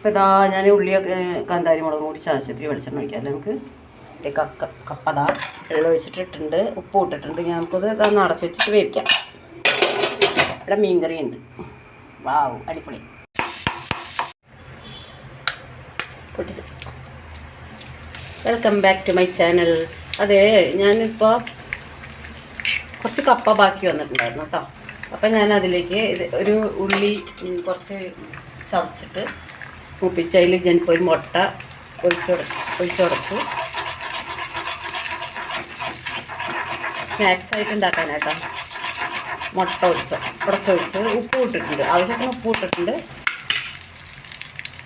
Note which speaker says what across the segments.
Speaker 1: അപ്പോൾ ഇതാ ഞാൻ ഉള്ളിയൊക്കെ കാന്താരി മുളക് കൂടി ചാച്ചത്തിരി വെളിച്ചെണ്ണ ഒഴിക്കാം. നമുക്ക്? ഇത് കക്ക കപ്പതാ വെള്ളം ഒഴിച്ചിട്ടിട്ടുണ്ട് ഉപ്പ് ഇട്ടിട്ടുണ്ട്. ഞാൻ നമുക്കത് ഇതൊന്ന് അടച്ചു വെച്ചിട്ട് വേവിക്കാം. ഇവിടെ മീൻകറി ഉണ്ട്. വാവ് അടിപൊളി. Welcome back to my channel അതെ ഞാനിപ്പോൾ കുറച്ച് കപ്പ ബാക്കി വന്നിട്ടുണ്ടായിരുന്നു കേട്ടോ. അപ്പം ഞാൻ അതിലേക്ക് ഇത് ഒരു ഉള്ളി കുറച്ച് ചതച്ചിട്ട് മുപ്പിച്ച് അതിൽ ഞാനിപ്പോൾ ഒരു മുട്ട ഒഴിച്ചു ഒഴിച്ചു കൊടുത്തു സ്നാക്സ് ആയിട്ട് ഉണ്ടാക്കാനായിട്ട മുട്ട ഒഴിച്ച് ഉടച്ചൊഴിച്ച് ഉപ്പ് ഇട്ടിട്ടുണ്ട്. ആവശ്യത്തിന് ഉപ്പ് ഇട്ടിട്ടുണ്ട്.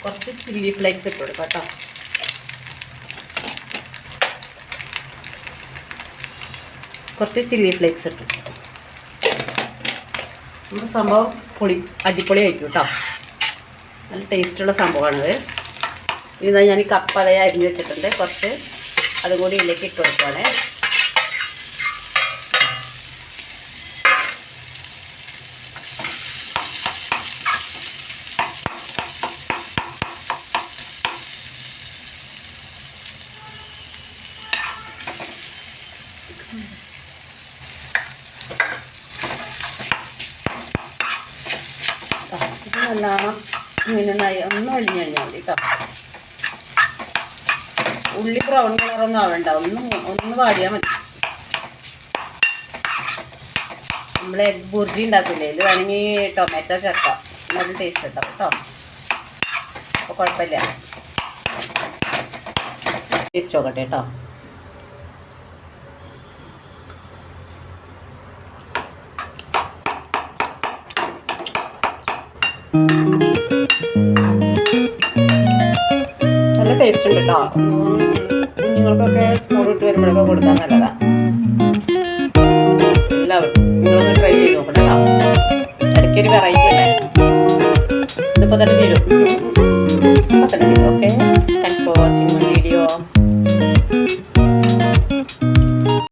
Speaker 1: കുറച്ച് ചില്ലി ഫ്ലേക്സ് ഇട്ട് കൊടുക്കാം കേട്ടോ. കുറച്ച് ചില്ലി ഫ്ലേക്സ് ഇട്ടു. നമ്മുടെ സംഭവം പൊളി അടിപൊളി ആയിട്ടു കേട്ടോ. നല്ല ടേസ്റ്റുള്ള സംഭവമാണിത്. ഇതാ ഞാൻ ഈ കപ്പ അതേ അരിഞ്ഞ് വെച്ചിട്ടുണ്ട്. കുറച്ച് അതും കൂടി ഇതിലേക്ക് ഇട്ട് കൊടുക്കുവാണേ. ഇത് നല്ലോണം ഇങ്ങനെ നയ ഒന്ന് അഴിഞ്ഞ് കഴിഞ്ഞാൽ മതി കേട്ടോ ഉള്ളി ബ്രൗൺ കളറൊന്നും ആവണ്ട. ഒന്ന് ഒന്ന് വാടിയാൽ മതി. നമ്മൾ എഗ് ബുർജി ഉണ്ടാക്കില്ലേ ഇത് വേണമെങ്കിൽ ടൊമാറ്റോ ചേർക്കാം. നല്ല ടേസ്റ്റ് ഉണ്ടാവും കേട്ടോ അപ്പോൾ കുഴപ്പമില്ല ടേസ്റ്റ് നോക്കട്ടെ കേട്ടോ നല്ല ഉണ്ട് കേട്ടോ കുഞ്ഞുങ്ങൾക്കൊക്കെ സ്കൂൾ വിട്ട് വരുമ്പോഴൊക്കെ കൊടുക്കാൻ നല്ലതാ. എല്ലാവരും നിങ്ങളൊന്ന് ട്രൈ ചെയ്ത് നോക്കണം കേട്ടോ ഇടയ്ക്കൊരു വെറൈറ്റി അല്ലേ ഇതിപ്പോൾ തന്നെ തീരും ഓക്കെ താങ്ക്സ് ഫോർ വാച്ചിങ്